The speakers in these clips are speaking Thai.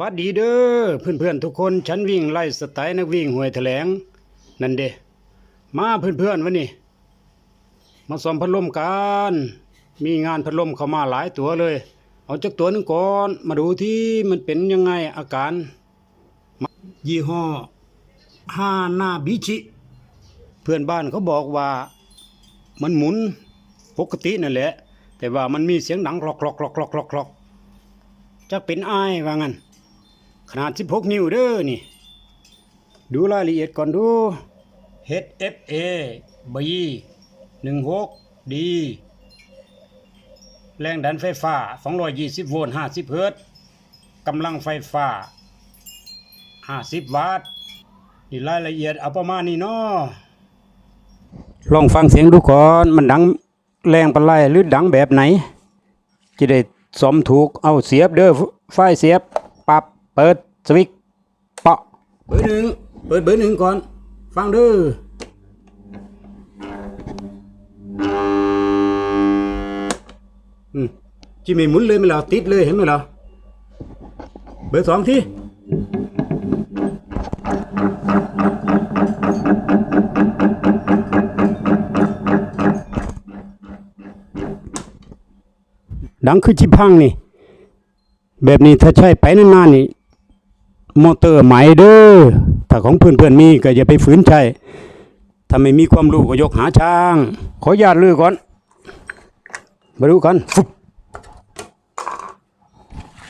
วัสดีเด้อเพื่อนๆทุกคนฉันวิ่งไล่สไตล์นักวิ่งหวยแถลง นั่นเด้มาเพื่อนๆวันนี้มาซ้อมพัดลมกันมีงานพัดลมเข้ามาหลายตัวเลย เอาจักตัวนึงก่อนมาดูที่มันเป็นยังไงอาการ ยี่ห้อฮานาบิชิ เพื่อนบ้านเขาบอกว่ามันหมุนปกตินั่นแหละ แต่ว่ามันมีเสียงดังคลอกคลอกคลอกคลอกคลอกคลอกจะเป็นไอ้ายว่างั้น ขนาด 16 นิ้วเด้อนี่ ดูรายละเอียดก่อนดู HFA B 16 D แรงดันไฟฟ้า 220 โวลต์ 50 เฮิรตซ์กำลังไฟฟ้า 50 วัตต์ นี่รายละเอียดเอาประมาณนี้เนาะลองฟังเสียงดูก่อน มันดังแรงปานไรหรือดังแบบไหน จะได้สมถูกเอาเสียบเด้อไฟเสียบปรับเปิด สวิตช์เปาะเบอร์หนึ่งเปิดเบอร์หนึ่งก่อน ฟังเด้ออืมจิไม่หมุนเลยไหม่ล่ะติดเลยเห็นไหมล่ะเบอร์สองที่ดังคือจิพังนี่ แบบนี้ถ้าใช้ไปนานๆนี่ มอเตอร์ใหม่เด้อถ้าของเพื่อนๆมีก็อย่าไปฝืนใช้ถ้าไม่มีความรู้ก็ยกหาช่าง ขอญาตลือก่อนมาดูกันฟุบ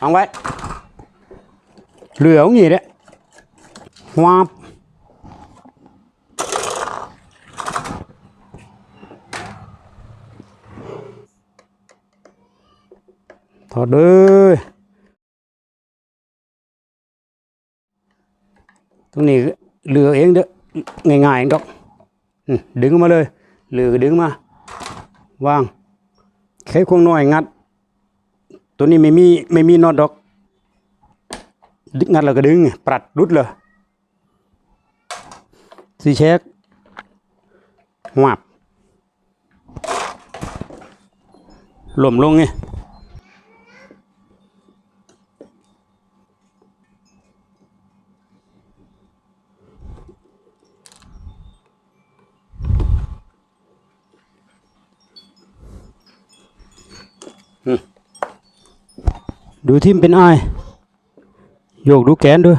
เอาไว้เรือเอางี้แหละวาบถอดเลย นี้เรือเองเด้อง่ายๆเองดอกดึงมาเลยเรือดึงมาวางแค่ควงน้อยงัด ตัวนี้ไม่มีไม่มีน็อตดอกดึงงัดแล้วก็ดึงปรัดรุดเลยสีเช็คหวับหล่มลงไง ดูทิมเป็นไอโยกดูแกนด้วย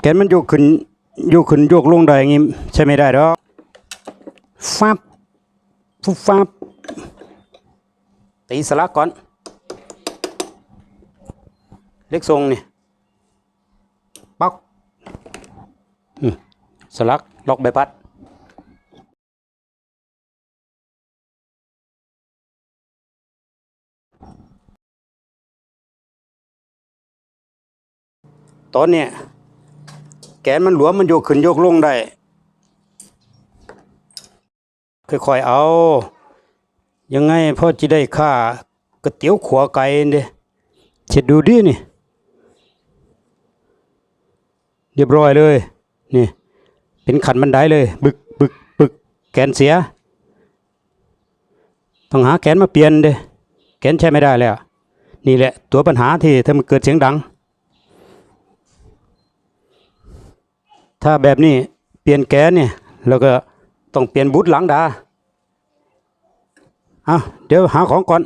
แกนมันโยกขึ้นโยกขึ้นโยกลงได้อย่างงี้ใช่ไม่ได้ดอกฟับฟุบฟับตีสลักก่อน เล็กทรงนี่ปักอืมสลักล็อกใบพัด ตอนเนี้ยแกนมันหลวมมันโยกขึ้นโยกลงได้ค่อยๆเอา ยังไงพ่อจะได้ค่าก๋วยเตี๋ยวขัวไก่เด้เช็ดดูดินี่ เรียบร้อยเลย นี่ เป็นขันบันไดเลย บึกบึกบึกแกนเสียต้องหาแกนมาเปลี่ยนเด้แกนใช้ไม่ได้แล้ว นี่แหละ ตัวปัญหาที่ทำให้เกิดเสียงดัง ถ้าแบบนี้เปลี่ยนแกนเนี่ยเราก็ต้องเปลี่ยนบูทหลังดาอะเดี๋ยวหาของก่อน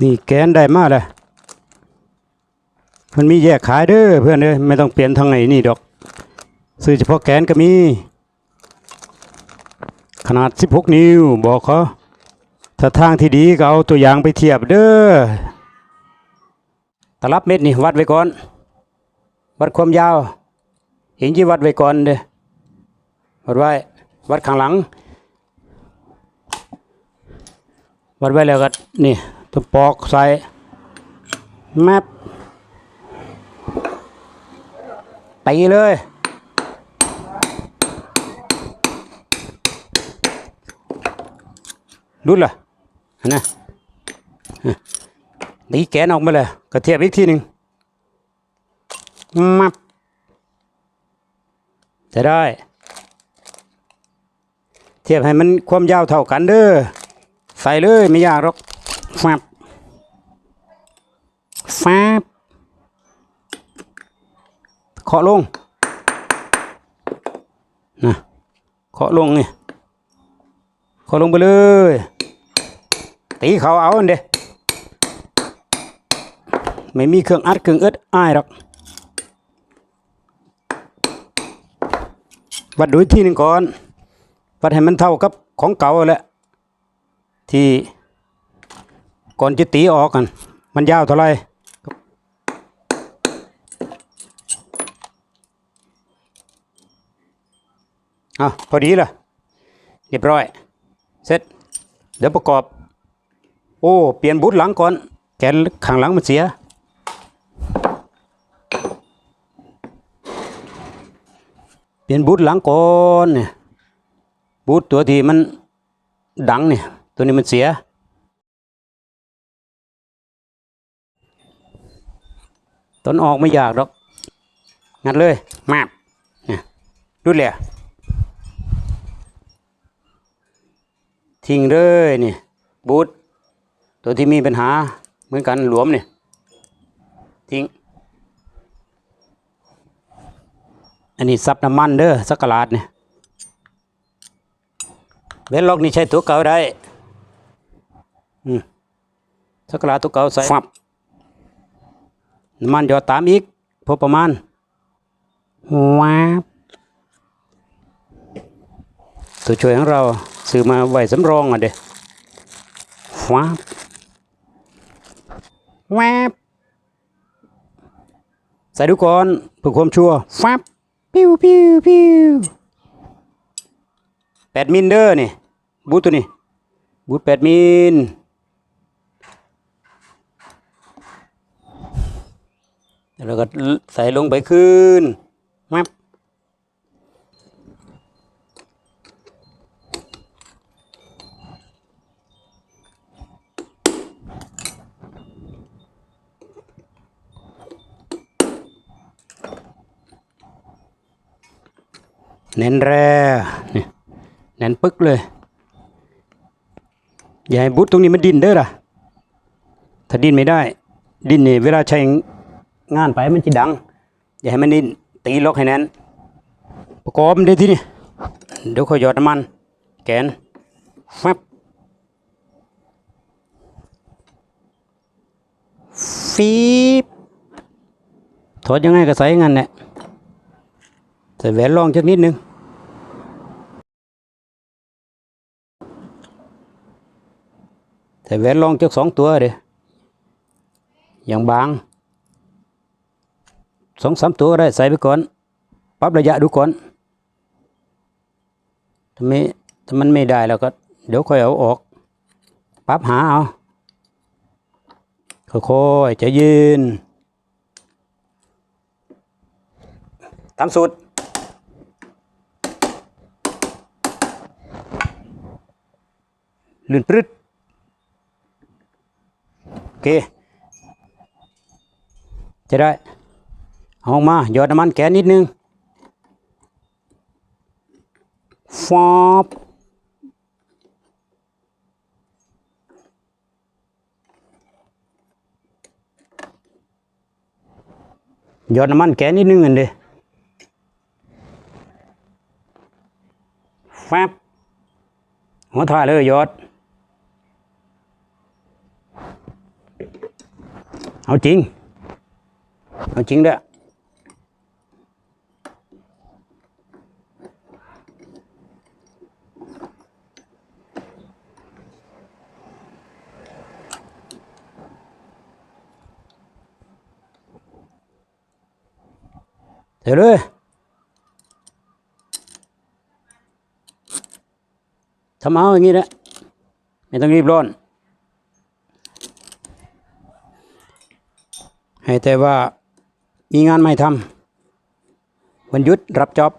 นี่แกนได้มากเลยมันมีแยกขายเด้อเพื่อนเด้อไม่ต้องเปลี่ยนทางไหนนี่ดอก ซื้อเฉพาะแกนก็มี ขนาด 16 นิ้วบอกเขาถ้าทางที่ดีก็เอาตัวอย่างไปเทียบเด้อ ตลับเม็ดนี่วัดไว้ก่อน วัดความยาวเห็นที่วัดไว้ก่อนเด้วัดไว้ วัดข้างหลัง วัดไว้แล้วก็นี่ตัวปอกใส่แมปตีเลยรุดล่ะอันนะ ตีแกนออกมาเลยกระเทียบอีกทีหนึ่งมับจะได้ เทียบให้มันความยาวเท่ากันเด้อใส่เลยไม่ยากหรอกฟับฟับเคาะลงนะเคาะลงนี่เคาะลงไปเลย ตีเขาเอาเด้ ไม่มีเครื่องอัดเครื่องอึดอ้ายหรอกวัดดูที่หนึ่งก่อนวัดให้มันเท่ากับของเก่าแหละที่ก่อนจะตีออกกัน มันยาวเท่าไหรอะพอดีละเรียบร้อย เสร็จ เดี๋ยวประกอบ โอ้ เปลี่ยนบูทหลังก่อน แกนข้างหลังมันเสีย เปลี่ยนบูทหลังก่อนเนี่ยบูทตัวที่มันดังเนี่ยตัวนี้มันเสีย ต้นออกไม่ยากหรอก งัดเลยมาบเนี่ยรุดเลยทิ้งเลยนี่บูทตัวที่มีปัญหาเหมือนกันหลวมเนี่ยทิ้ง อั นนี้ซับน้ำมันเด้อสักกะลาดเนี่ยเวลล็อกนี่ใช้ตัวเก่าได้อืมสักกะลาดตัวเก่าใส่ฟับน้ำมันหยอดตามอีกพอประมาณว้าบตัวช่วยของเราซื้อมาไว้สำรองอะเด้ว้าบแวบใส่ดูก่อนเพื่อความชัวร์ฟับ ปิ้วปิ้วปิ้วแปดมิลเดอร์นี่บูทตัวนี้บูทแปดมิลแล้วก็ใส่ลงไปขึ้นมับ เน้นแร่นี่แน่นปึ๊กเลย อย่าให้บูทตรงนี้มันดิ้นเด้อล่ะ ถ้าดิ้นไม่ได้ ดิ้นนี่เวลาใช้งานไปมันจะดัง อย่าให้มันดิ้นตีล็อกให้แน่นประกอบมันได้ที่นี่เดี๋ยวขอยหยอดน้ำมัน แกนฟับฟีบถอดยังไงก็ใส่งั้นแหละใส่แหวนรองจักนิดนึง ใส่แหวนรองจักสองตัวเด้อย่างบางสองสามตัวก็ได้ใส่ไปก่อนปรับระยะดูก่อนถ้าไม่ถ้ามันไม่ได้แล้วก็ เดี๋ยวค่อยเอาออกปรับหาเอาค่อยๆจะยืนตามสูตร ลื่นปรึดโอเค จะได้เอาออกมาหยอดน้ำมันแก๊สนิดนึงฟอบหยอดน้ำมันแก๊สนิดนึงอันเดียแฟบหัวถ่ายเลยยอด เอาจริงเอาจริงเด้อเดี๋ยวเลยทำเอาอย่างนี้แหละไม่ต้องรีบร้อน ให้แต่ว่ามีงานไม่ทำวันหยุดรับจ็อบ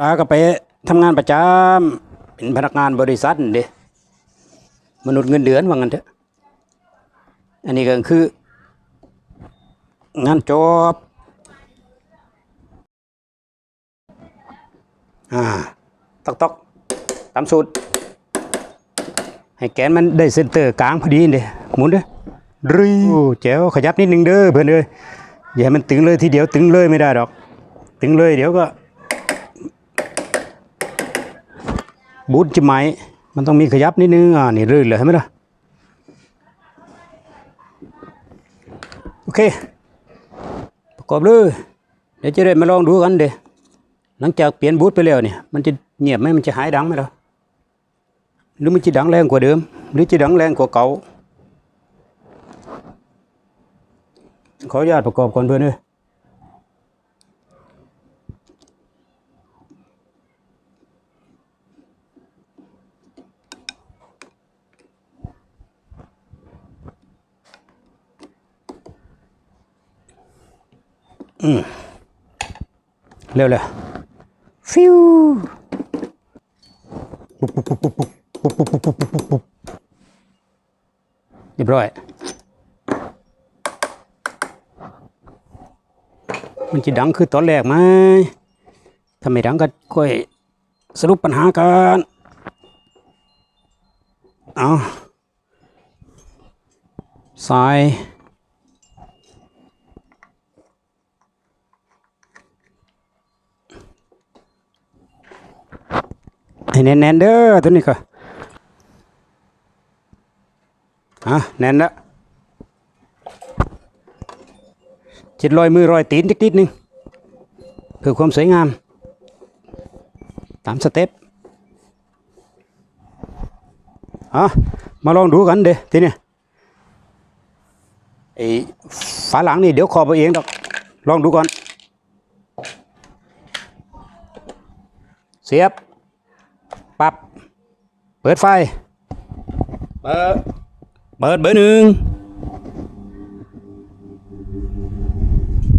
ลาก็ไปทำงานประจำเป็นพนักงานบริษัทเด้มนุษย์เงินเดือนว่างั้นเถอะ อันนี้ก็คือ งานจอบอ่าตอกตอกตามสูตร ให้แกนมันได้เซนเตอร์กลางพอดีเด้หมุนเด้อ รีโอ้แจ๋วขยับนิดนึงเด้อเพื่อนเอ้ยอย่าให้มันตึงเลยทีเดียวตึงเลยไม่ได้ดอก ตึงเลยเดี๋ยวก็ บูทจะไหมมันต้องมีขยับนิดนึงอ่านี่รื่นเลยเห็นไหมล่ะโอเค ประกอบเลยเดี๋ยวจะได้มาลองดูกันเด้หลังจากเปลี่ยนบูทไปแล้วเนี่ยมันจะเงียบไหมมันจะหายดังไหมล่ะหรือมันจะดังแรงกว่าเดิม หรือจะดังแรงกว่าเก่า ขออนุญาตประกอบก่อนเพื่อนเลยเร็วเลยฟิวปุ๊เรียบร้อย มันจะดังคือตอนแรกไหมถ้าไม่ดังก็ค่อยสรุปปัญหากันเอาสายให้แน่นๆเด้อตัวนี้ก็อะแน่นล จิตลอยมือรอยตีนนิดๆนึงเพื่อความสวยงาม ตามสเต็ปอะมาลองดูกันเด้ทีนี้ไอ้ฝาหลังนี่เดี๋ยวขอบเอาเองดอกลองดูก่อน เสียบปรับ เปิดไฟ เปิด เปิดเบอร์หนึ่ง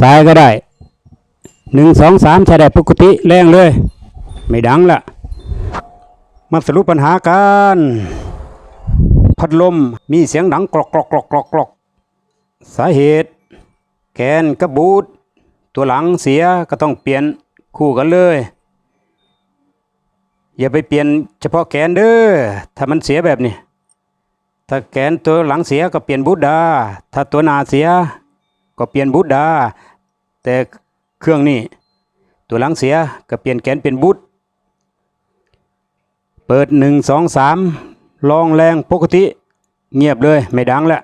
ซ้ายก็ได้หนึ่งสองสามใช้ได้ปกติแรงเลย ไม่ดังละมาสรุปปัญหากันพัดลมมีเสียงดังกรอกกรอกกรอกกรอกกรอกสาเหตุ แกนกับบูทตัวหลังเสียก็ต้องเปลี่ยนคู่กันเลย อย่าไปเปลี่ยนเฉพาะแกนเด้อถ้ามันเสียแบบนี้ถ้าแกนตัวหลังเสียก็เปลี่ยนบูทดา ถ้าตัวนาเสียก็เปลี่ยนบูทดา แต่เครื่องนี้ตัวหลังเสียก็เปลี่ยนแกนเป็นบูทเปิดหนึ่งสองสามลองแรงปกติ เงียบเลยไม่ดังแล้ว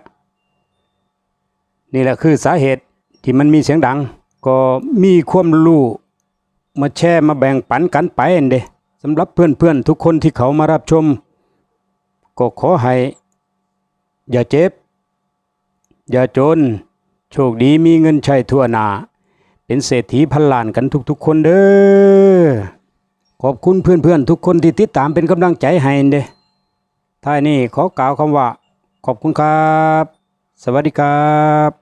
นี่แหละคือสาเหตุที่มันมีเสียงดัง ก็มีความรู้มาแชร์มาแบ่งปันกันไปเด้สำหรับเพื่อนๆ ทุกคนที่เขามารับชม ก็ขอให้อย่าเจ็บ อย่าจน โชคดีมีเงินใช้ทั่วหน้า เป็นเศรษฐีพันล้านกันทุกๆ คนเด้อขอบคุณเพื่อนๆ ทุกคนที่ติดตามเป็นกำลังใจให้เด้ท้ายนี้ขอกล่าวคำว่า ขอบคุณครับ สวัสดีครับ